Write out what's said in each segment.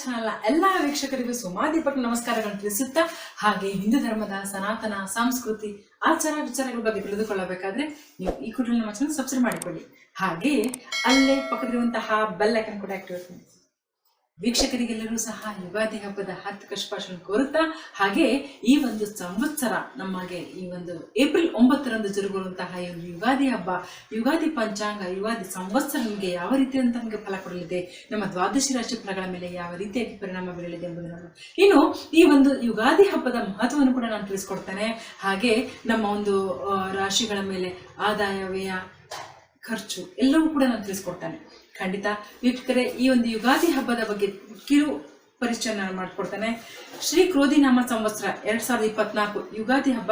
ಚಾನಲ್ನ ಎಲ್ಲ ವೀಕ್ಷಕರಿಗೂ ಸುಮಾದೀಪಕ್ ನಮಸ್ಕಾರಗಳನ್ನು ತಿಳಿಸುತ್ತಾ, ಹಾಗೆ ಹಿಂದೂ ಧರ್ಮದ ಸನಾತನ, ಸಂಸ್ಕೃತಿ, ಆಚಾರ ವಿಚಾರಗಳ ಬಗ್ಗೆ ತಿಳಿದುಕೊಳ್ಳಬೇಕಾದ್ರೆ ನೀವು ಈ ಕುಟುಂಬ ನಮ್ಮ ಚಾನಲ್ ಸಬ್ಸ್ಕ್ರೈಬ್ ಮಾಡಿಕೊಳ್ಳಿ. ಹಾಗೆ ಅಲ್ಲೇ ಪಕ್ಕದಿರುವಂತಹ ಬೆಲ್ ಐಕನ್ ಕೂಡ ಆಕ್ಟಿವೇಟ್ ಮಾಡಿ. ವೀಕ್ಷಕರಿಗೆಲ್ಲರೂ ಸಹ ಯುಗಾದಿ ಹಬ್ಬದ ಹಾರ್ದಿಕ ಶುಭಾಶಯ ಕೋರುತ್ತಾ, ಹಾಗೆ ಈ ಒಂದು ಸಂವತ್ಸರ ನಮಗೆ ಈ ಒಂದು ಏಪ್ರಿಲ್ ಒಂಬತ್ತರಂದು ಜರುಗುವಂತಹ ಈ ಒಂದು ಯುಗಾದಿ ಹಬ್ಬ, ಯುಗಾದಿ ಪಂಚಾಂಗ, ಯುಗಾದಿ ಸಂವತ್ಸರ ನಮಗೆ ಯಾವ ರೀತಿಯಂತ ನಮಗೆ ಫಲ ಕೊಡಲಿದೆ, ನಮ್ಮ ದ್ವಾದಶಿ ರಾಶಿ ಫಲಗಳ ಮೇಲೆ ಯಾವ ರೀತಿಯಾಗಿ ಪರಿಣಾಮ ಬೀರಲಿದೆ ಎಂಬುದನ್ನು ಇನ್ನು ಈ ಒಂದು ಯುಗಾದಿ ಹಬ್ಬದ ಮಹತ್ವವನ್ನು ಕೂಡ ನಾನು ತಿಳಿಸ್ಕೊಡ್ತೇನೆ. ಹಾಗೆ ನಮ್ಮ ಒಂದು ರಾಶಿಗಳ ಮೇಲೆ ಆದಾಯ ವ್ಯಯ ಖರ್ಚು ಎಲ್ಲವೂ ಕೂಡ ನಾನು ತಿಳಿಸ್ಕೊಡ್ತಾನೆ. ಖಂಡಿತ ವೀಕ್ಷಕರೇ, ಈ ಒಂದು ಯುಗಾದಿ ಹಬ್ಬದ ಬಗ್ಗೆ ಕಿರು ಪರಿಚಯ ನಾನು ಮಾಡಿಕೊಡ್ತಾನೆ. ಶ್ರೀ ಕ್ರೋಧಿನಾಮ ಸಂವತ್ಸರ ಎರಡ್ ಸಾವಿರದ ಇಪ್ಪತ್ನಾಲ್ಕು ಯುಗಾದಿ ಹಬ್ಬ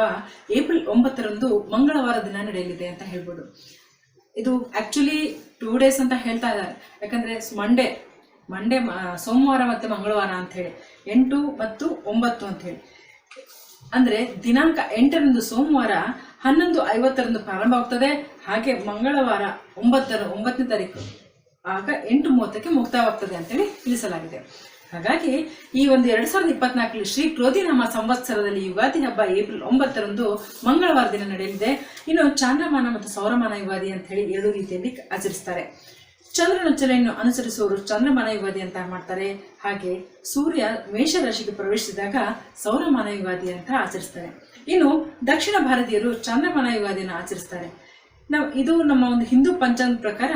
ಏಪ್ರಿಲ್ ಒಂಬತ್ತರಂದು ಮಂಗಳವಾರ ದಿನ ನಡೆಯಲಿದೆ ಅಂತ ಹೇಳ್ಬೋದು. ಇದು ಆಕ್ಚುಲಿ ಟೂ ಡೇಸ್ ಅಂತ ಹೇಳ್ತಾ ಇದ್ದಾರೆ. ಯಾಕಂದ್ರೆ ಮಂಡೇ ಮಂಡೇ ಸೋಮವಾರ ಮತ್ತೆ ಮಂಗಳವಾರ ಅಂತ ಹೇಳಿ. ಎಂಟು ಮತ್ತು ಒಂಬತ್ತು ಅಂತ ಹೇಳಿ. ಅಂದ್ರೆ ದಿನಾಂಕ ಎಂಟರಂದು ಸೋಮವಾರ ಹನ್ನೊಂದು ಐವತ್ತರಂದು ಪ್ರಾರಂಭವಾಗ್ತದೆ. ಹಾಗೆ ಮಂಗಳವಾರ ಒಂಬತ್ತರ, ಒಂಬತ್ತನೇ ತಾರೀಕು. ಆಗ ಎಂಟು ಮೂವತ್ತಕ್ಕೆ ಮುಕ್ತಾಯವಾಗ್ತದೆ ಅಂತೇಳಿ ತಿಳಿಸಲಾಗಿದೆ. ಹಾಗಾಗಿ ಈ ಒಂದು ಎರಡ್ ಸಾವಿರದ ಇಪ್ಪತ್ನಾಲ್ಕರಲ್ಲಿ ಶ್ರೀ ಕ್ರೋಧಿನಾಮ ಸಂವತ್ಸರದಲ್ಲಿ ಯುಗಾದಿ ಹಬ್ಬ ಏಪ್ರಿಲ್ ಒಂಬತ್ತರಂದು ಮಂಗಳವಾರ ದಿನ ನಡೆಯಲಿದೆ. ಇನ್ನು ಚಾಂದ್ರಮಾನ ಮತ್ತು ಸೌರಮಾನ ಯುಗಾದಿ ಅಂತ ಹೇಳಿ ಎರಡು ರೀತಿಯಲ್ಲಿ ಆಚರಿಸ್ತಾರೆ. ಚಂದ್ರನ ಚಲೆಯನ್ನು ಅನುಸರಿಸುವವರು ಚಂದ್ರಮಾನ ಯುಗಾದಿ ಅಂತ ಮಾಡ್ತಾರೆ. ಹಾಗೆ ಸೂರ್ಯ ಮೇಷರಾಶಿಗೆ ಪ್ರವೇಶಿಸಿದಾಗ ಸೌರಮಾನ ಯುಗಾದಿ ಅಂತ ಆಚರಿಸ್ತಾರೆ. ಇನ್ನು ದಕ್ಷಿಣ ಭಾರತೀಯರು ಚಂದ್ರಮಾನ ಯುಗಾದಿಯನ್ನು ಆಚರಿಸ್ತಾರೆ. ನಾವು ಇದು ನಮ್ಮ ಒಂದು ಹಿಂದೂ ಪಂಚಾಂಗ ಪ್ರಕಾರ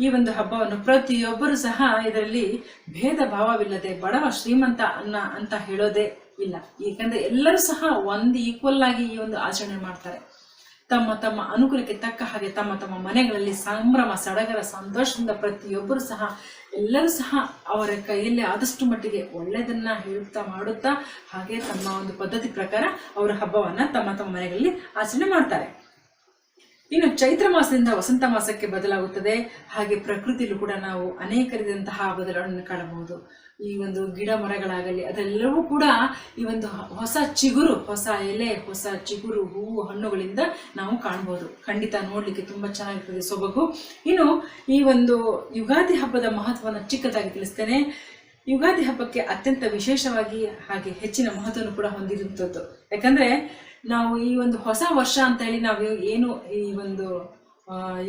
ಈ ಒಂದು ಹಬ್ಬವನ್ನು ಪ್ರತಿಯೊಬ್ಬರು ಸಹ ಇದರಲ್ಲಿ ಭೇದ ಭಾವವಿಲ್ಲದೆ ಬಡವ ಶ್ರೀಮಂತ ಅನ್ನ ಅಂತ ಹೇಳೋದೇ ಇಲ್ಲ. ಏಕೆಂದರೆ ಎಲ್ಲರೂ ಸಹ ಒಂದು ಈಕ್ವಲ್ ಆಗಿ ಈ ಒಂದು ಆಚರಣೆ ಮಾಡ್ತಾರೆ. ತಮ್ಮ ತಮ್ಮ ಅನುಕೂಲಕ್ಕೆ ತಕ್ಕ ಹಾಗೆ ತಮ್ಮ ತಮ್ಮ ಮನೆಗಳಲ್ಲಿ ಸಂಭ್ರಮ, ಸಡಗರ, ಸಂತೋಷದಿಂದ ಪ್ರತಿಯೊಬ್ಬರು ಸಹ ಎಲ್ಲರೂ ಸಹ ಅವರ ಕೈಯಲ್ಲಿ ಆದಷ್ಟು ಮಟ್ಟಿಗೆ ಒಳ್ಳೆಯದನ್ನ ಹೇಳುತ್ತಾ ಮಾಡುತ್ತಾ ಹಾಗೆ ತಮ್ಮ ಒಂದು ಪದ್ಧತಿ ಪ್ರಕಾರ ಅವರ ಹಬ್ಬವನ್ನ ತಮ್ಮ ತಮ್ಮ ಮನೆಗಳಲ್ಲಿ ಆಚರಣೆ ಮಾಡ್ತಾರೆ. ಇನ್ನು ಚೈತ್ರ ಮಾಸದಿಂದ ವಸಂತ ಮಾಸಕ್ಕೆ ಬದಲಾಗುತ್ತದೆ. ಹಾಗೆ ಪ್ರಕೃತಿಯಲ್ಲೂ ಕೂಡ ನಾವು ಅನೇಕ ರೀತಿಯಂತಹ ಬದಲಾವಣೆಯನ್ನು ಕಾಣಬಹುದು. ಈ ಒಂದು ಗಿಡ ಮರಗಳಾಗಲಿ, ಅದೆಲ್ಲವೂ ಕೂಡ ಈ ಒಂದು ಹೊಸ ಚಿಗುರು, ಹೊಸ ಎಲೆ, ಹೊಸ ಚಿಗುರು, ಹೂವು, ಹಣ್ಣುಗಳಿಂದ ನಾವು ಕಾಣಬಹುದು. ಖಂಡಿತ ನೋಡಲಿಕ್ಕೆ ತುಂಬಾ ಚೆನ್ನಾಗಿರ್ತದೆ ಸೊಬಗು. ಇನ್ನು ಈ ಒಂದು ಯುಗಾದಿ ಹಬ್ಬದ ಮಹತ್ವವನ್ನು ಚಿಕ್ಕದಾಗಿ ತಿಳಿಸ್ತೇನೆ. ಯುಗಾದಿ ಹಬ್ಬಕ್ಕೆ ಅತ್ಯಂತ ವಿಶೇಷವಾಗಿ ಹಾಗೆ ಹೆಚ್ಚಿನ ಮಹತ್ವವನ್ನು ಕೂಡ ಹೊಂದಿರುವಂಥದ್ದು. ಯಾಕಂದ್ರೆ ನಾವು ಈ ಒಂದು ಹೊಸ ವರ್ಷ ಅಂತ ಹೇಳಿ ನಾವು ಏನು ಈ ಒಂದು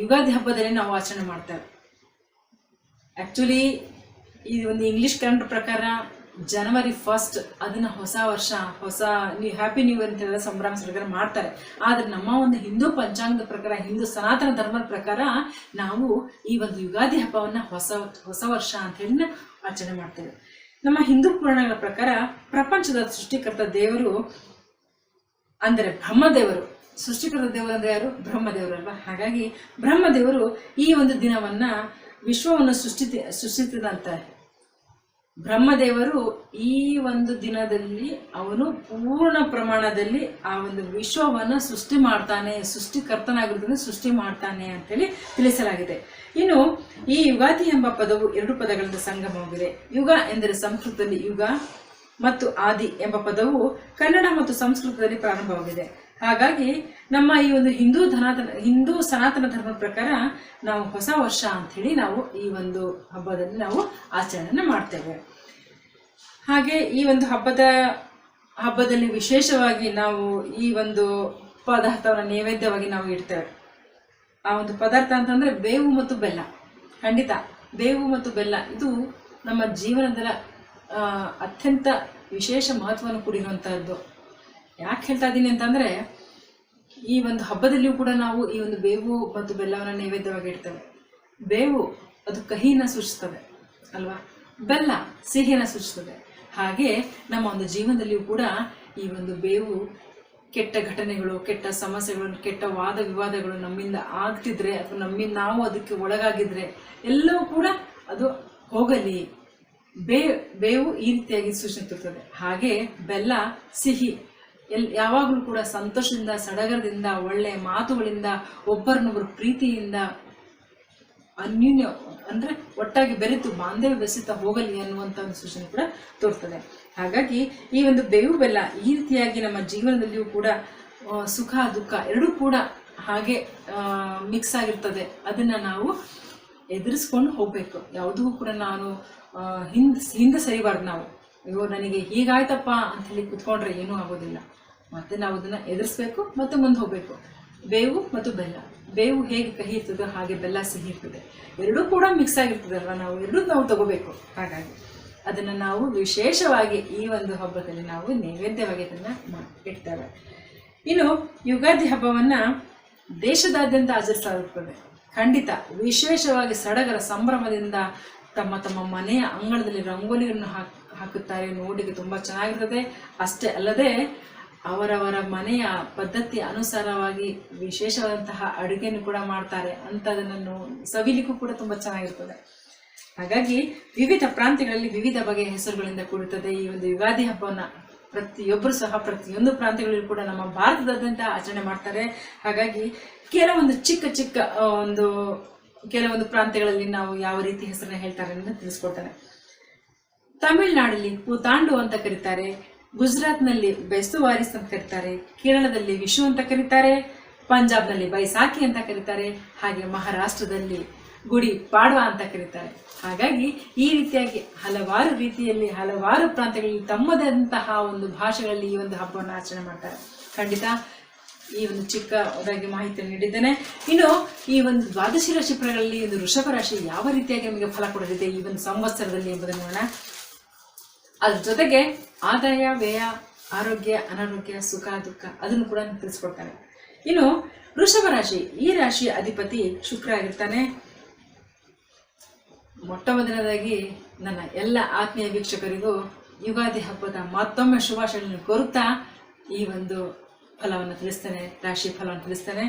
ಯುಗಾದಿ ಹಬ್ಬದಲ್ಲಿ ನಾವು ಆಚರಣೆ ಮಾಡ್ತೇವೆ. ಆ್ಯಕ್ಚುಲಿ ಈ ಒಂದು ಇಂಗ್ಲಿಷ್ ಕ್ಯಾಲೆಂಡರ್ ಪ್ರಕಾರ ಜನವರಿ ಫಸ್ಟ್ ಅದನ್ನ ಹೊಸ ವರ್ಷ, ಹೊಸ ಹ್ಯಾಪಿ ನ್ಯೂ ಇಯರ್ ಅಂತೆಲ್ಲ ಸಂಭ್ರಮ ಸಡಗರ ಮಾಡ್ತಾರೆ. ಆದ್ರೆ ನಮ್ಮ ಒಂದು ಹಿಂದೂ ಪಂಚಾಂಗದ ಪ್ರಕಾರ, ಹಿಂದೂ ಸನಾತನ ಧರ್ಮದ ಪ್ರಕಾರ ನಾವು ಈ ಒಂದು ಯುಗಾದಿ ಹಬ್ಬವನ್ನ ಹೊಸ ಹೊಸ ವರ್ಷ ಅಂತ ಹೇಳಿ ಆಚರಣೆ ಮಾಡ್ತೇವೆ. ನಮ್ಮ ಹಿಂದೂ ಪುರಾಣಗಳ ಪ್ರಕಾರ ಪ್ರಪಂಚದ ಸೃಷ್ಟಿಕರ್ತ ದೇವರು ಅಂದರೆ ಬ್ರಹ್ಮದೇವರು. ಸೃಷ್ಟಿಕರ್ತ ದೇವರು ಅಂದರೆ ಯಾರು? ಬ್ರಹ್ಮದೇವರು ಅಲ್ವಾ? ಹಾಗಾಗಿ ಬ್ರಹ್ಮದೇವರು ಈ ಒಂದು ದಿನವನ್ನ ವಿಶ್ವವನ್ನು ಸೃಷ್ಟಿ ಸೃಷ್ಟಿಸಿದಂತ. ಬ್ರಹ್ಮದೇವರು ಈ ಒಂದು ದಿನದಲ್ಲಿ ಅವನು ಪೂರ್ಣ ಪ್ರಮಾಣದಲ್ಲಿ ಆ ಒಂದು ವಿಶ್ವವನ್ನು ಸೃಷ್ಟಿ ಮಾಡ್ತಾನೆ, ಸೃಷ್ಟಿಕರ್ತನಾಗಿರೋದನ್ನು ಸೃಷ್ಟಿ ಮಾಡ್ತಾನೆ ಅಂತೇಳಿ ತಿಳಿಸಲಾಗಿದೆ. ಇನ್ನು ಈ ಯುಗಾದಿ ಎಂಬ ಪದವು ಎರಡು ಪದಗಳಿಂದ ಸಂಗಮವಾಗಿದೆ. ಯುಗ ಎಂದರೆ ಸಂಸ್ಕೃತದಲ್ಲಿ ಯುಗ ಮತ್ತು ಆದಿ ಎಂಬ ಪದವು ಕನ್ನಡ ಮತ್ತು ಸಂಸ್ಕೃತದಲ್ಲಿ ಪ್ರಾರಂಭವಾಗಿದೆ. ಹಾಗಾಗಿ ನಮ್ಮ ಈ ಒಂದು ಹಿಂದೂ ಧನಾತನ, ಹಿಂದೂ ಸನಾತನ ಧರ್ಮದ ಪ್ರಕಾರ ನಾವು ಹೊಸ ವರ್ಷ ಅಂತ ಹೇಳಿ ನಾವು ಈ ಒಂದು ಹಬ್ಬದಲ್ಲಿ ನಾವು ಆಚರಣೆ ಮಾಡ್ತೇವೆ. ಹಾಗೆ ಈ ಒಂದು ಹಬ್ಬದ, ಹಬ್ಬದಲ್ಲಿ ವಿಶೇಷವಾಗಿ ನಾವು ಈ ಒಂದು ಪದಾರ್ಥವನ್ನು ನೈವೇದ್ಯವಾಗಿ ನಾವು ಇಡ್ತೇವೆ. ಆ ಒಂದು ಪದಾರ್ಥ ಅಂತಂದ್ರೆ ಬೇವು ಮತ್ತು ಬೆಲ್ಲ. ಖಂಡಿತ ಬೇವು ಮತ್ತು ಬೆಲ್ಲ, ಇದು ನಮ್ಮ ಜೀವನದ ಅತ್ಯಂತ ವಿಶೇಷ ಮಹತ್ವವನ್ನು ಕೂಡಿರುವಂಥದ್ದು ಯಾಕೆ ಹೇಳ್ತಾ ಇದ್ದೀನಿ ಅಂತಂದ್ರೆ, ಈ ಒಂದು ಹಬ್ಬದಲ್ಲಿಯೂ ಕೂಡ ನಾವು ಈ ಒಂದು ಬೇವು ಮತ್ತು ಬೆಲ್ಲವನ್ನು ನೈವೇದ್ಯವಾಗಿ ಇಡ್ತೇವೆ. ಬೇವು ಅದು ಕಹಿನ ಸೂಚಿಸ್ತದೆ ಅಲ್ವಾ? ಬೆಲ್ಲ ಸಿಹಿನ ಸೂಚಿಸ್ತದೆ. ಹಾಗೆ ನಮ್ಮ ಒಂದು ಜೀವನದಲ್ಲಿಯೂ ಕೂಡ ಈ ಒಂದು ಬೇವು ಕೆಟ್ಟ ಘಟನೆಗಳು, ಕೆಟ್ಟ ಸಮಸ್ಯೆಗಳು ಕೆಟ್ಟ ವಾದ ವಿವಾದಗಳು ನಮ್ಮಿಂದ ಆಗ್ತಿದ್ರೆ ಅಥವಾ ನಮ್ಮಿಂದ ನಾವು ಅದಕ್ಕೆ ಒಳಗಾಗಿದ್ರೆ ಎಲ್ಲವೂ ಕೂಡ ಅದು ಹೋಗಲಿ. ಬೇ, ಬೇವು ಈ ರೀತಿಯಾಗಿ ಸೂಚಿಸುತ್ತದೆ. ಹಾಗೆ ಬೆಲ್ಲ, ಸಿಹಿ, ಎಲ್, ಯಾವಾಗಲೂ ಕೂಡ ಸಂತೋಷದಿಂದ, ಸಡಗರದಿಂದ, ಒಳ್ಳೆ ಮಾತುಗಳಿಂದ, ಒಬ್ಬರನ್ನೊಬ್ಬರು ಪ್ರೀತಿಯಿಂದ, ಅನ್ಯೂನ್ಯ, ಅಂದರೆ ಒಟ್ಟಾಗಿ ಬೆರೆತು ಬಾಂಧವ್ಯ ಬೆಸಿತ ಹೋಗಲಿ ಅನ್ನುವಂಥ ಒಂದು ಸೂಚನೆ ಕೂಡ ತೋರ್ತದೆ. ಹಾಗಾಗಿ ಈ ಒಂದು ಬೇವು ಬೆಲ್ಲ ಈ ರೀತಿಯಾಗಿ ನಮ್ಮ ಜೀವನದಲ್ಲಿಯೂ ಕೂಡ ಸುಖ, ದುಃಖ ಎರಡೂ ಕೂಡ ಹಾಗೆ ಮಿಕ್ಸ್ ಆಗಿರ್ತದೆ. ಅದನ್ನು ನಾವು ಎದುರಿಸ್ಕೊಂಡು ಹೋಗ್ಬೇಕು. ಯಾವುದೂ ಕೂಡ ನಾನು ಹಿಂದೆ ಹಿಂದೆ ಸರಿಬಾರ್ದು ನಾವು. ಅಯ್ಯೋ, ನನಗೆ ಹೀಗಾಯ್ತಪ್ಪ ಅಂತ ಹೇಳಿ ಕುತ್ಕೊಂಡ್ರೆ ಏನೂ ಆಗೋದಿಲ್ಲ. ಮತ್ತೆ ನಾವು ಅದನ್ನು ಎದುರಿಸ್ಬೇಕು ಮತ್ತು ಮುಂದೆ ಹೋಗಬೇಕು. ಬೇವು ಮತ್ತು ಬೆಲ್ಲ. ಬೇವು ಹೇಗೆ ಕಹಿ ಇರ್ತದೋ ಹಾಗೆ ಬೆಲ್ಲ ಸಿಹಿ ಇರ್ತದೆ. ಎರಡೂ ಕೂಡ ಮಿಕ್ಸ್ ಆಗಿರ್ತದಲ್ವ ನಾವು? ಎರಡೂ ನಾವು ತಗೋಬೇಕು. ಹಾಗಾಗಿ ಅದನ್ನು ನಾವು ವಿಶೇಷವಾಗಿ ಈ ಒಂದು ಹಬ್ಬದಲ್ಲಿ ನಾವು ನೈವೇದ್ಯವಾಗಿ ಅದನ್ನು ಇಡ್ತೇವೆ. ಇನ್ನು ಯುಗಾದಿ ಹಬ್ಬವನ್ನು ದೇಶದಾದ್ಯಂತ ಆಚರಿಸಲಾಗುತ್ತದೆ. ಖಂಡಿತ ವಿಶೇಷವಾಗಿ ಸಡಗರ ಸಂಭ್ರಮದಿಂದ ತಮ್ಮ ತಮ್ಮ ಮನೆಯ ಅಂಗಳದಲ್ಲಿ ರಂಗೋಲಿಯನ್ನು ಹಾಕ್, ಹಾಕುತ್ತಾರೆ. ನೋಡಿಗೆ ತುಂಬ ಚೆನ್ನಾಗಿರ್ತದೆ. ಅಷ್ಟೇ ಅಲ್ಲದೆ ಅವರವರ ಮನೆಯ ಪದ್ಧತಿ ಅನುಸಾರವಾಗಿ ವಿಶೇಷವಾದಂತಹ ಅಡುಗೆಯನ್ನು ಕೂಡ ಮಾಡ್ತಾರೆ. ಅಂಥದನ್ನು ಸವಿಲಿಕ್ಕೂ ಕೂಡ ತುಂಬ ಚೆನ್ನಾಗಿರ್ತದೆ. ಹಾಗಾಗಿ ವಿವಿಧ ಪ್ರಾಂತ್ಯಗಳಲ್ಲಿ ವಿವಿಧ ಬಗೆಯ ಹೆಸರುಗಳಿಂದ ಕೂಡುತ್ತದೆ ಈ ಒಂದು ಯುಗಾದಿ ಹಬ್ಬವನ್ನ ಪ್ರತಿಯೊಬ್ಬರು ಸಹ ಪ್ರತಿಯೊಂದು ಪ್ರಾಂತ್ಯಗಳಲ್ಲೂ ಕೂಡ ನಮ್ಮ ಭಾರತದಾದ್ಯಂತ ಆಚರಣೆ ಮಾಡ್ತಾರೆ. ಹಾಗಾಗಿ ಕೆಲವೊಂದು ಚಿಕ್ಕ ಚಿಕ್ಕ ಒಂದು, ಕೆಲವೊಂದು ಪ್ರಾಂತ್ಯಗಳಲ್ಲಿ ನಾವು ಯಾವ ರೀತಿ ಹೆಸರನ್ನ ಹೇಳ್ತಾರೆ ಅನ್ನೋದನ್ನ ತಿಳಿಸ್ಕೊಡ್ತಾರೆ ತಮಿಳುನಾಡಲ್ಲಿ ಪೂತಾಂಡು ಅಂತ ಕರೀತಾರೆ, ಗುಜರಾತ್ನಲ್ಲಿ ಬೆಸ್ತುವಾರಿಸ್ ಅಂತ ಕರೀತಾರೆ, ಕೇರಳದಲ್ಲಿ ವಿಶು ಅಂತ ಕರೀತಾರೆ, ಪಂಜಾಬ್ನಲ್ಲಿ ಬೈಸಾಖಿ ಅಂತ ಕರೀತಾರೆ, ಹಾಗೆ ಮಹಾರಾಷ್ಟ್ರದಲ್ಲಿ ಗುಡಿ ಪಾಡ್ವಾ ಅಂತ ಕರೀತಾರೆ. ಹಾಗಾಗಿ ಈ ರೀತಿಯಾಗಿ ಹಲವಾರು ರೀತಿಯಲ್ಲಿ, ಹಲವಾರು ಪ್ರಾಂತ್ಯಗಳಲ್ಲಿ ತಮ್ಮದಂತಹ ಒಂದು ಭಾಷೆಗಳಲ್ಲಿ ಈ ಒಂದು ಹಬ್ಬವನ್ನು ಆಚರಣೆ ಮಾಡ್ತಾರೆ. ಖಂಡಿತ ಈ ಒಂದು ಚಿಕ್ಕದಾಗಿ ಮಾಹಿತಿಯನ್ನು ನೀಡಿದ್ದೇನೆ. ಇನ್ನು ಈ ಒಂದು ದ್ವಾದಶಿ ರಾಶಿ ಫಲಗಳಲ್ಲಿ ಒಂದು ವೃಷಭ ರಾಶಿ ಯಾವ ರೀತಿಯಾಗಿ ನಮಗೆ ಫಲ ಕೊಡಲಿದೆ ಈ ಒಂದು ಸಂವತ್ಸರದಲ್ಲಿ ಎಂಬುದನ್ನು ನೋಡೋಣ. ಅದ್ರ ಜೊತೆಗೆ ಆದಾಯ, ವ್ಯಯ, ಆರೋಗ್ಯ, ಅನಾರೋಗ್ಯ, ಸುಖ, ದುಃಖ ಅದನ್ನು ಕೂಡ ತಿಳಿಸ್ಕೊಡ್ತಾನೆ ಇನ್ನು ವೃಷಭ ರಾಶಿ, ಈ ರಾಶಿ ಅಧಿಪತಿ ಶುಕ್ರ ಆಗಿರ್ತಾನೆ. ಮೊಟ್ಟ ಮೊದಲನೇದಾಗಿ ನನ್ನ ಎಲ್ಲ ಆತ್ಮೀಯ ವೀಕ್ಷಕರಿಗೂ ಯುಗಾದಿ ಹಬ್ಬದ ಮತ್ತೊಮ್ಮೆ ಶುಭಾಶಯಗಳನ್ನು ಕೋರುತ್ತಾ ಈ ಒಂದು ಫಲವನ್ನು ತಿಳಿಸ್ತಾನೆ, ರಾಶಿ ಫಲವನ್ನು ತಿಳಿಸ್ತಾನೆ.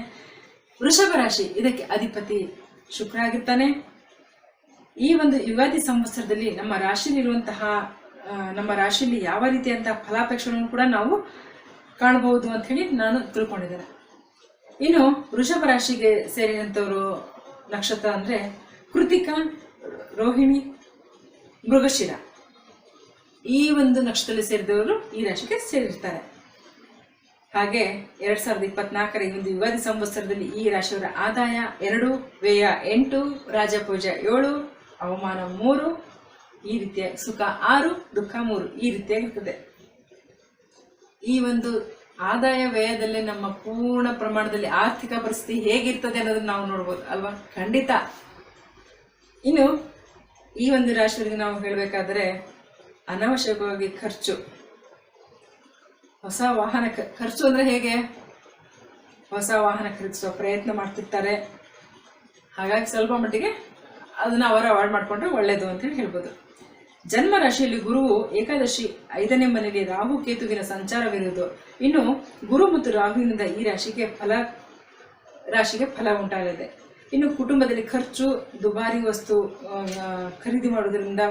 ವೃಷಭ ರಾಶಿ, ಇದಕ್ಕೆ ಅಧಿಪತಿ ಶುಕ್ರ ಆಗಿರ್ತಾನೆ. ಈ ಒಂದು ಯುಗಾದಿ ಸಂವತ್ಸರದಲ್ಲಿ ನಮ್ಮ ರಾಶಿಯಲ್ಲಿರುವಂತಹ ನಮ್ಮ ರಾಶಿಯಲ್ಲಿ ಯಾವ ರೀತಿಯಂತಹ ಫಲಾಪೇಕ್ಷೆಗಳನ್ನು ಕೂಡ ನಾವು ಕಾಣಬಹುದು ಅಂತ ಹೇಳಿ ನಾನು ತಿಳ್ಕೊಂಡಿದ್ದೇನೆ. ಇನ್ನು ವೃಷಭ ರಾಶಿಗೆ ಸೇರಿದಂಥವರು ನಕ್ಷತ್ರ ಅಂದರೆ ಕೃತಿಕಾ, ರೋಹಿಣಿ, ಮೃಗಶಿರ. ಈ ಒಂದು ನಕ್ಷತ್ರದಲ್ಲಿ ಸೇರಿದವರು ಈ ರಾಶಿಗೆ ಸೇರಿರ್ತಾರೆ. ಹಾಗೆ ಎರಡ್ ಸಾವಿರದ ಇಪ್ಪತ್ನಾಲ್ಕರ ಈ ಒಂದು ಯುಗಾದಿ ಸಂವತ್ಸರದಲ್ಲಿ ಈ ರಾಶಿಯವರ ಆದಾಯ ಎರಡು, ವ್ಯಯ ಎಂಟು, ರಾಜಪೂಜ ಏಳು, ಅವಮಾನ ಮೂರು, ಈ ರೀತಿಯ ಸುಖ ಆರು, ದುಃಖ ಮೂರು, ಈ ರೀತಿಯಾಗಿರ್ತದೆ ಈ ಒಂದು ಆದಾಯ, ವ್ಯಯದಲ್ಲಿ ನಮ್ಮ ಪೂರ್ಣ ಪ್ರಮಾಣದಲ್ಲಿ ಆರ್ಥಿಕ ಪರಿಸ್ಥಿತಿ ಹೇಗಿರ್ತದೆ ಅನ್ನೋದನ್ನ ನಾವು ನೋಡ್ಬೋದು, ಅಲ್ವಾ? ಖಂಡಿತ. ಇನ್ನು ಈ ಒಂದು ರಾಶಿಯಲ್ಲಿ ನಾವು ಹೇಳಬೇಕಾದ್ರೆ ಅನವಶ್ಯಕವಾಗಿ ಖರ್ಚು. ಹೊಸ ವಾಹನ ಖರ್ಚು ಅಂದ್ರೆ ಹೇಗೆ? ಹೊಸ ವಾಹನ ಖರೀದಿಸುವ ಪ್ರಯತ್ನ ಮಾಡ್ತಿರ್ತಾರೆ. ಹಾಗಾಗಿ ಸ್ವಲ್ಪ ಮಟ್ಟಿಗೆ ಅದನ್ನ ಅವರು ಅವಾಯ್ಡ್ ಮಾಡಿಕೊಂಡ್ರೆ ಒಳ್ಳೆಯದು ಅಂತ ಹೇಳಿ ಹೇಳ್ಬೋದು. ಜನ್ಮ ರಾಶಿಯಲ್ಲಿ ಗುರುವು ಏಕಾದಶಿ ಐದನೇ ಮನೆಯಲ್ಲಿ ರಾಹು ಕೇತುವಿನ ಸಂಚಾರವಿರುವುದು. ಇನ್ನು ಗುರು ಮತ್ತು ರಾಹುವಿನಿಂದ ಈ ರಾಶಿಗೆ ಫಲ ರಾಶಿಗೆ ಫಲ ಉಂಟಾಗಲಿದೆ. ಇನ್ನು ಕುಟುಂಬದಲ್ಲಿ ಖರ್ಚು, ದುಬಾರಿ ವಸ್ತು ಖರೀದಿ ಮಾಡೋದ್ರಿಂದ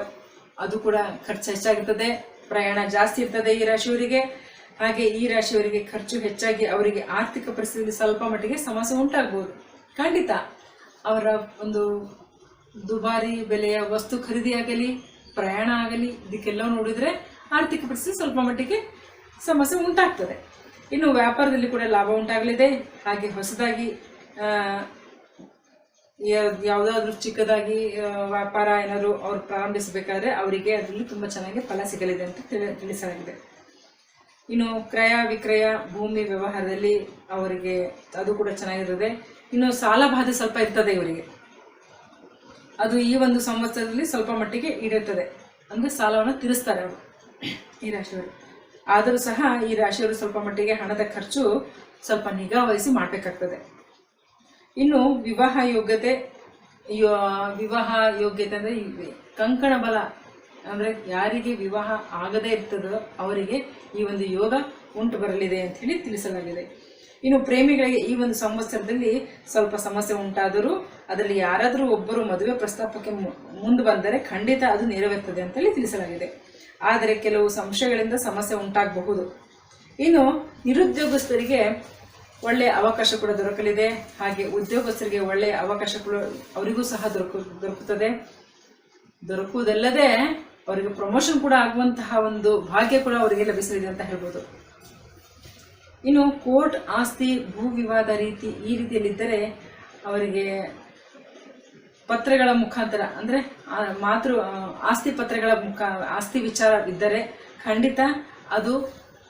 ಅದು ಕೂಡ ಖರ್ಚು ಹೆಚ್ಚಾಗಿರ್ತದೆ. ಪ್ರಯಾಣ ಜಾಸ್ತಿ ಇರ್ತದೆ ಈ ರಾಶಿಯವರಿಗೆ. ಹಾಗೆ ಈ ರಾಶಿಯವರಿಗೆ ಖರ್ಚು ಹೆಚ್ಚಾಗಿ ಅವರಿಗೆ ಆರ್ಥಿಕ ಪರಿಸ್ಥಿತಿ ಸ್ವಲ್ಪ ಮಟ್ಟಿಗೆ ಸಮಸ್ಯೆ ಉಂಟಾಗ್ಬೋದು. ಖಂಡಿತ ಅವರ ಒಂದು ದುಬಾರಿ ಬೆಲೆಯ ವಸ್ತು ಖರೀದಿಯಾಗಲಿ ಪ್ರಯಾಣ ಆಗಲಿ ಇದಕ್ಕೆಲ್ಲ ನೋಡಿದ್ರೆ ಆರ್ಥಿಕ ಪರಿಸ್ಥಿತಿ ಸ್ವಲ್ಪ ಮಟ್ಟಿಗೆ ಸಮಸ್ಯೆ ಉಂಟಾಗ್ತದೆ. ಇನ್ನು ವ್ಯಾಪಾರದಲ್ಲಿ ಕೂಡ ಲಾಭ ಉಂಟಾಗಲಿದೆ. ಹಾಗೆ ಹೊಸದಾಗಿ ಯಾವುದಾದ್ರೂ ಚಿಕ್ಕದಾಗಿ ವ್ಯಾಪಾರ ಏನಾದ್ರು ಅವ್ರು ಪ್ರಾರಂಭಿಸಬೇಕಾದ್ರೆ ಅವರಿಗೆ ಅದರಲ್ಲಿ ತುಂಬ ಚೆನ್ನಾಗಿ ಫಲ ಸಿಗಲಿದೆ ಅಂತ ತಿಳಿ- ತಿಳಿಸಲಾಗಿದೆ. ಇನ್ನು ಕ್ರಯ ವಿಕ್ರಯ ಭೂಮಿ ವ್ಯವಹಾರದಲ್ಲಿ ಅವರಿಗೆ ಅದು ಕೂಡ ಚೆನ್ನಾಗಿರ್ತದೆ. ಇನ್ನು ಸಾಲ ಬಾಧೆ ಸ್ವಲ್ಪ ಇರ್ತದೆ ಇವರಿಗೆ. ಅದು ಈ ಒಂದು ಸಂವತ್ಸರದಲ್ಲಿ ಸ್ವಲ್ಪ ಮಟ್ಟಿಗೆ ಇಡುತ್ತದೆ ಅಂದ್ರೆ ಸಾಲವನ್ನು ತೀರಿಸ್ತಾರೆ ಅವರು ಈ ರಾಶಿಯವರು. ಆದರೂ ಸಹ ಈ ರಾಶಿಯವರು ಸ್ವಲ್ಪ ಮಟ್ಟಿಗೆ ಹಣದ ಖರ್ಚು ಸ್ವಲ್ಪ ನಿಗಾ ವಹಿಸಿ ಮಾಡಬೇಕಾಗ್ತದೆ. ಇನ್ನು ವಿವಾಹ ಯೋಗ್ಯತೆ ವಿವಾಹ ಯೋಗ್ಯತೆ ಅಂದರೆ ಕಂಕಣ ಬಲ ಅಂದರೆ ಯಾರಿಗೆ ವಿವಾಹ ಆಗದೇ ಇರ್ತದೋ ಅವರಿಗೆ ಈ ಒಂದು ಯೋಗ ಉಂಟು ಬರಲಿದೆ ಅಂತ ಹೇಳಿ ತಿಳಿಸಲಾಗಿದೆ. ಇನ್ನು ಪ್ರೇಮಿಗಳಿಗೆ ಈ ಒಂದು ಸಂವತ್ಸರದಲ್ಲಿ ಸ್ವಲ್ಪ ಸಮಸ್ಯೆ ಉಂಟಾದರೂ ಅದರಲ್ಲಿ ಯಾರಾದರೂ ಒಬ್ಬರು ಮದುವೆ ಪ್ರಸ್ತಾಪಕ್ಕೆ ಮುಂದೆ ಬಂದರೆ ಖಂಡಿತ ಅದು ನೆರವೇರ್ತದೆ ಅಂತೇಳಿ ತಿಳಿಸಲಾಗಿದೆ. ಆದರೆ ಕೆಲವು ಸಂಶಯಗಳಿಂದ ಸಮಸ್ಯೆ ಉಂಟಾಗಬಹುದು. ಇನ್ನು ನಿರುದ್ಯೋಗಸ್ಥರಿಗೆ ಒಳ್ಳೆಯ ಅವಕಾಶ ಕೂಡ ದೊರಕಲಿದೆ. ಹಾಗೆ ಉದ್ಯೋಗಸ್ಥರಿಗೆ ಒಳ್ಳೆಯ ಅವಕಾಶ ಕೂಡ ಅವರಿಗೂ ಸಹ ದೊರಕು, ದೊರಕುತ್ತದೆ. ದೊರಕುವುದಲ್ಲದೆ ಅವರಿಗೆ ಪ್ರಮೋಷನ್ ಕೂಡ ಆಗುವಂತಹ ಒಂದು ಭಾಗ್ಯ ಕೂಡ ಅವರಿಗೆ ಲಭಿಸಲಿದೆ ಅಂತ ಹೇಳ್ಬೋದು. ಇನ್ನು ಕೋರ್ಟ್ ಆಸ್ತಿ, ಭೂ ವಿವಾದ ರೀತಿ ಈ ರೀತಿಯಲ್ಲಿದ್ದರೆ ಅವರಿಗೆ ಪತ್ರಗಳ ಮುಖಾಂತರ ಅಂದ್ರೆ ಮಾತೃ ಆಸ್ತಿ ಪತ್ರಗಳ ಮುಖ, ಆಸ್ತಿ ವಿಚಾರ ಇದ್ದರೆ ಖಂಡಿತ ಅದು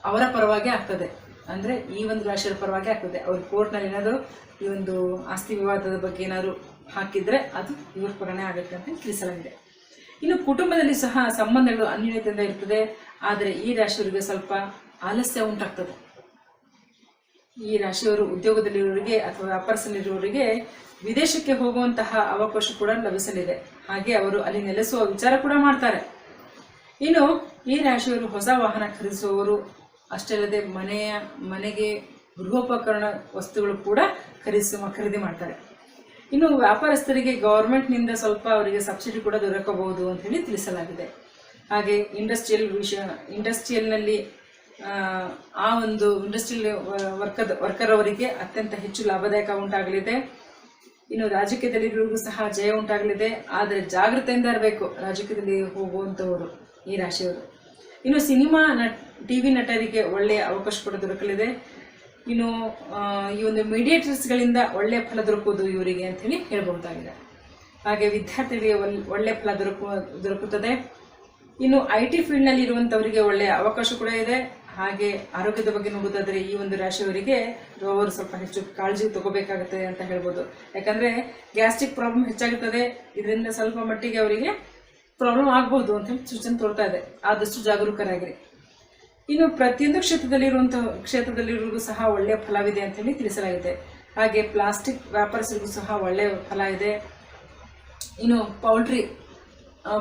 ಅವರ ಪರವಾಗಿ ಆಗ್ತದೆ. ಅಂದ್ರೆ ಈ ಒಂದು ರಾಶಿಯ ಪರವಾಗಿ ಆಗ್ತದೆ. ಅವ್ರ ಕೋರ್ಟ್ನಲ್ಲಿ ಏನಾದರೂ ಈ ಒಂದು ಆಸ್ತಿ ವಿವಾದದ ಬಗ್ಗೆ ಏನಾದರೂ ಹಾಕಿದ್ರೆ ಅದು ಇವ್ರ ಪರನೇ ಆಗುತ್ತೆ ಅಂತ ತಿಳಿಸಲಾಗಿದೆ. ಇನ್ನು ಕುಟುಂಬದಲ್ಲಿ ಸಹ ಸಂಬಂಧಗಳು ಅನ್ಯೋನ್ಯತೆಯಿಂದ ಇರ್ತದೆ. ಆದರೆ ಈ ರಾಶಿಯವರಿಗೆ ಸ್ವಲ್ಪ ಆಲಸ್ಯ ಉಂಟಾಗ್ತದೆ. ಈ ರಾಶಿಯವರು ಉದ್ಯೋಗದಲ್ಲಿರುವವರಿಗೆ ಅಥವಾ ವ್ಯಾಪಾರದಲ್ಲಿರುವವರಿಗೆ ವಿದೇಶಕ್ಕೆ ಹೋಗುವಂತಹ ಅವಕಾಶ ಕೂಡ ಲಭಿಸಲಿದೆ. ಹಾಗೆ ಅವರು ಅಲ್ಲಿ ನೆಲೆಸುವ ವಿಚಾರ ಕೂಡ ಮಾಡ್ತಾರೆ. ಇನ್ನು ಈ ರಾಶಿಯವರು ಹೊಸ ವಾಹನ ಖರೀದಿಸುವವರು, ಅಷ್ಟೇ ಅಲ್ಲದೆ ಮನೆಯ, ಮನೆಗೆ ಗೃಹೋಪಕರಣ ವಸ್ತುಗಳು ಕೂಡ ಖರೀದಿಸುವ, ಖರೀದಿ ಮಾಡ್ತಾರೆ. ಇನ್ನು ವ್ಯಾಪಾರಸ್ಥರಿಗೆ ಗೌರ್ಮೆಂಟ್ನಿಂದ ಸ್ವಲ್ಪ ಅವರಿಗೆ ಸಬ್ಸಿಡಿ ಕೂಡ ದೊರಕಬಹುದು ಅಂತ ಹೇಳಿ ತಿಳಿಸಲಾಗಿದೆ. ಹಾಗೆ ಇಂಡಸ್ಟ್ರಿಯಲ್ ವಿಷಯ ಇಂಡಸ್ಟ್ರಿಯಲ್ನಲ್ಲಿ ಆ, ಒಂದು ಇಂಡಸ್ಟ್ರಿಯಲ್ ವರ್ಕರ್ ವರ್ಕರ್ ಅವರಿಗೆ ಅತ್ಯಂತ ಹೆಚ್ಚು ಲಾಭದಾಯಕ ಉಂಟಾಗಲಿದೆ. ಇನ್ನು ರಾಜಕೀಯದಲ್ಲಿರುವವರಿಗೂ ಸಹ ಜಯ ಉಂಟಾಗಲಿದೆ. ಆದರೆ ಜಾಗೃತೆಯಿಂದ ಇರಬೇಕು ರಾಜಕೀಯದಲ್ಲಿ ಹೋಗುವಂಥವರು ಈ ರಾಶಿಯವರು. ಇನ್ನು ಸಿನಿಮಾ ನಟ್ ಟಿ ವಿ ನಟರಿಗೆ ಒಳ್ಳೆಯ ಅವಕಾಶ ಕೂಡ ದೊರಕಲಿದೆ. ಇನ್ನು ಈ ಒಂದು ಮೀಡಿಯೇಟರ್ಸ್ಗಳಿಂದ ಒಳ್ಳೆಯ ಫಲ ದೊರಕುವುದು ಇವರಿಗೆ ಅಂತ ಹೇಳಿ ಹೇಳ್ಬಹುದಾಗಿದೆ ಹಾಗೆ ವಿದ್ಯಾರ್ಥಿಗಳಿಗೆ ಒಲ್- ಒಳ್ಳೆ ಫಲ ದೊರಕು ದೊರಕುತ್ತದೆ. ಇನ್ನು ಐ ಟಿ ಫೀಲ್ಡ್ನಲ್ಲಿ ಇರುವಂಥವರಿಗೆ ಒಳ್ಳೆಯ ಅವಕಾಶ ಕೂಡ ಇದೆ. ಹಾಗೆ ಆರೋಗ್ಯದ ಬಗ್ಗೆ ನೋಡೋದಾದರೆ ಈ ಒಂದು ರಾಶಿಯವರಿಗೆ ಅವರು ಸ್ವಲ್ಪ ಹೆಚ್ಚು ಕಾಳಜಿ ತಗೋಬೇಕಾಗುತ್ತೆ ಅಂತ ಹೇಳ್ಬೋದು. ಯಾಕಂದ್ರೆ ಗ್ಯಾಸ್ಟ್ರಿಕ್ ಪ್ರಾಬ್ಲಮ್ ಹೆಚ್ಚಾಗುತ್ತದೆ. ಇದರಿಂದ ಸ್ವಲ್ಪ ಮಟ್ಟಿಗೆ ಅವರಿಗೆ ಪ್ರಾಬ್ಲಮ್ ಆಗ್ಬೋದು ಅಂತ ಸೂಚನೆ ತೋರ್ತಾ ಇದೆ. ಆದಷ್ಟು ಜಾಗರೂಕರಾಗಿರಿ. ಇನ್ನು ಪ್ರತಿಯೊಂದು ಕ್ಷೇತ್ರದಲ್ಲಿರುವಂತಹ ಕ್ಷೇತ್ರದಲ್ಲಿರುವುದು ಸಹ ಒಳ್ಳೆಯ ಫಲವಿದೆ ಅಂತ ಹೇಳಿ ತಿಳಿಸಲಾಗಿದೆ. ಹಾಗೆ ಪ್ಲಾಸ್ಟಿಕ್ ವ್ಯಾಪಾರಸ್ಥರಿಗೂ ಸಹ ಒಳ್ಳೆಯ ಫಲ ಇದೆ ಇನ್ನು ಪೌಲ್ಟ್ರಿ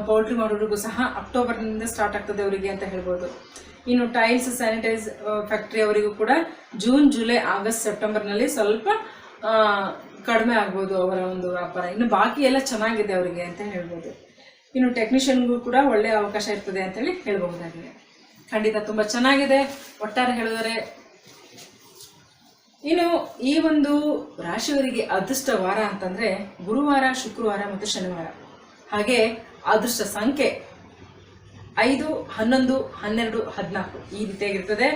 ಪೌಲ್ಟ್ರಿ ಮಾಡೋರಿಗೂ ಸಹ ಅಕ್ಟೋಬರ್ನಿಂದ ಸ್ಟಾರ್ಟ್ ಆಗ್ತದೆ ಅವರಿಗೆ ಅಂತ ಹೇಳ್ಬೋದು. ಇನ್ನು ಟೈಲ್ಸ್ ಸ್ಯಾನಿಟೈಸ್ ಫ್ಯಾಕ್ಟ್ರಿ ಅವರಿಗೂ ಕೂಡ ಜೂನ್ ಜುಲೈ ಆಗಸ್ಟ್ ಸೆಪ್ಟೆಂಬರ್ನಲ್ಲಿ ಸ್ವಲ್ಪ ಕಡಿಮೆ ಆಗ್ಬೋದು ಅವರ ಒಂದು ವ್ಯಾಪಾರ. ಇನ್ನು ಬಾಕಿ ಎಲ್ಲ ಚೆನ್ನಾಗಿದೆ ಅವರಿಗೆ ಅಂತ ಹೇಳ್ಬೋದು. ಇನ್ನು ಟೆಕ್ನಿಷಿಯನ್ಗೂ ಕೂಡ ಒಳ್ಳೆಯ ಅವಕಾಶ ಇರ್ತದೆ ಅಂತೇಳಿ ಹೇಳ್ಬಹುದಾಗಿದೆ. ಖಂಡಿತ ತುಂಬ ಚೆನ್ನಾಗಿದೆ. ಒಟ್ಟಾರೆ ಹೇಳಿದರೆ, ಇನ್ನು ಈ ಒಂದು ರಾಶಿಯವರಿಗೆ ಅದೃಷ್ಟ ವಾರ ಅಂತಂದ್ರೆ ಗುರುವಾರ, ಶುಕ್ರವಾರ ಮತ್ತು ಶನಿವಾರ. ಹಾಗೆ ಅದೃಷ್ಟ ಸಂಖ್ಯೆ ಐದು, ಹನ್ನೊಂದು, ಹನ್ನೆರಡು, ಹದಿನಾಲ್ಕು ಈ ರೀತಿಯಾಗಿರ್ತದೆ.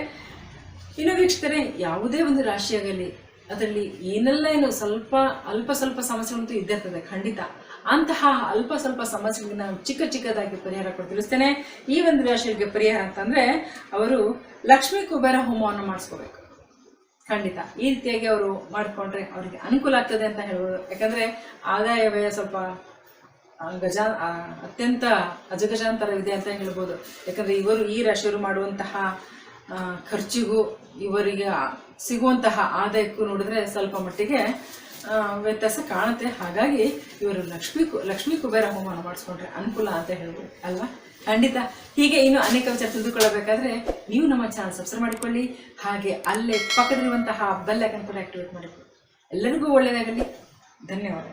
ಇನ್ನು ವೀಕ್ಷಕರೇ, ಯಾವುದೇ ಒಂದು ರಾಶಿಯಾಗಲಿ, ಅದರಲ್ಲಿ ಏನೆಲ್ಲ ಏನು ಸ್ವಲ್ಪ, ಅಲ್ಪ ಸ್ವಲ್ಪ ಸಮಸ್ಯೆಗಳಂತೂ ಇದ್ದೇ ಇರ್ತದೆ, ಖಂಡಿತ. ಅಂತಹ ಅಲ್ಪ ಸ್ವಲ್ಪ ಸಮಸ್ಯೆಗಳನ್ನ ನಾವು ಚಿಕ್ಕ ಚಿಕ್ಕದಾಗಿ ಪರಿಹಾರ ಕೊಟ್ಟು ತಿಳಿಸ್ತೇನೆ. ಈ ಒಂದು ರಾಶಿಗೆ ಪರಿಹಾರ ಅಂತಂದ್ರೆ ಅವರು ಲಕ್ಷ್ಮೀ ಕುಬೇರ ಹೋಮವನ್ನು ಮಾಡಿಸ್ಕೋಬೇಕು. ಖಂಡಿತ. ಈ ರೀತಿಯಾಗಿ ಅವರು ಮಾಡಿಕೊಂಡ್ರೆ ಅವರಿಗೆ ಅನುಕೂಲ ಆಗ್ತದೆ ಅಂತ ಹೇಳ್ಬೋದು. ಯಾಕಂದ್ರೆ ಆದಾಯ ವ್ಯಯ ಸ್ವಲ್ಪ ಗಜ ಗಜಾ ಅಜಗಜಾಂತರ ಅತ್ಯಂತ ಅಜಗಜಾಂತರವಿದೆ ಅಂತ ಹೇಳ್ಬೋದು. ಯಾಕಂದ್ರೆ ಇವರು ಈ ರಾಶಿಯವರು ಮಾಡುವಂತಹ ಖರ್ಚಿಗೂ ಇವರಿಗೆ ಸಿಗುವಂತಹ ಆದಾಯಕ್ಕೂ ನೋಡಿದ್ರೆ ಸ್ವಲ್ಪ ಮಟ್ಟಿಗೆ ವ್ಯತ್ಯಾಸ ಕಾಣುತ್ತೆ. ಹಾಗಾಗಿ ಇವರು ಲಕ್ಷ್ಮೀ ಲಕ್ಷ್ಮೀ ಕುಬೇರ ಹೋಮವನ್ನು ಮಾಡಿಸ್ಕೊಂಡ್ರೆ ಅನುಕೂಲ ಅಂತ ಹೇಳ್ಬೋದು, ಅಲ್ವಾ? ಖಂಡಿತ. ಹೀಗೆ ಇನ್ನು ಅನೇಕ ವಿಚಾರ ತಿಳಿದುಕೊಳ್ಳಬೇಕಾದ್ರೆ ನೀವು ನಮ್ಮ ಚಾನಲ್ ಸಬ್ಸ್ಕ್ರೈಬ್ ಮಾಡಿಕೊಳ್ಳಿ. ಹಾಗೆ ಅಲ್ಲೇ ಪಕ್ಕದಲ್ಲಿರುವಂತಹ ಬೆಲ್ ಐಕನ್ ಕೂಡ ಆಕ್ಟಿವೇಟ್ ಮಾಡಿಕೊಳ್ಳಿ. ಎಲ್ಲರಿಗೂ ಒಳ್ಳೆಯದಾಗಲಿ ಧನ್ಯವಾದ